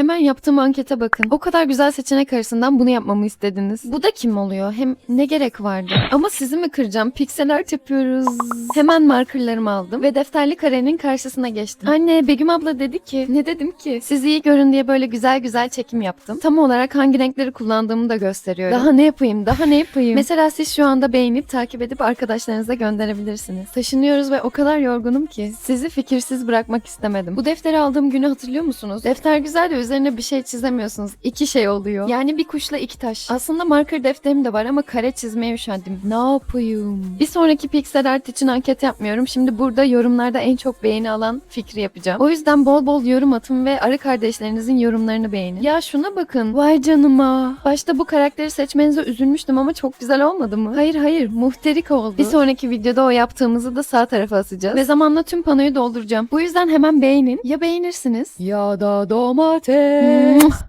Hemen yaptığım ankete bakın. O kadar güzel seçenek arasından bunu yapmamı istediniz. Bu da kim oluyor? Hem ne gerek vardı? Ama sizi mi kıracağım? Piksel art yapıyoruz. Hemen markerlarımı aldım ve defterli karenin karşısına geçtim. Anne Begüm abla dedi ki, ne dedim ki? Siz iyi görün diye böyle güzel güzel çekim yaptım. Tam olarak hangi renkleri kullandığımı da gösteriyorum. Daha ne yapayım? Daha ne yapayım? Mesela siz şu anda beğenip takip edip arkadaşlarınıza gönderebilirsiniz. Taşınıyoruz ve o kadar yorgunum ki sizi fikirsiz bırakmak istemedim. Bu defteri aldığım günü hatırlıyor musunuz? Defter güzel de üzerine bir şey çizemiyorsunuz. İki şey oluyor. Yani bir kuşla iki taş. Aslında marker defterim de var ama kare çizmeye üşendim. Ne yapayım? Bir sonraki piksel art için anket yapmıyorum. Şimdi burada yorumlarda en çok beğeni alan fikri yapacağım. O yüzden bol bol yorum atın ve arı kardeşlerinizin yorumlarını beğenin. Ya şuna bakın. Vay canıma. Başta bu karakteri seçmenize üzülmüştüm ama çok güzel olmadı mı? Hayır hayır. Muhterik oldu. Bir sonraki videoda o yaptığımızı da sağ tarafa asacağız. Ve zamanla tüm panoyu dolduracağım. Bu yüzden hemen beğenin. Ya beğenirsiniz? Ya da domates. Tschüss.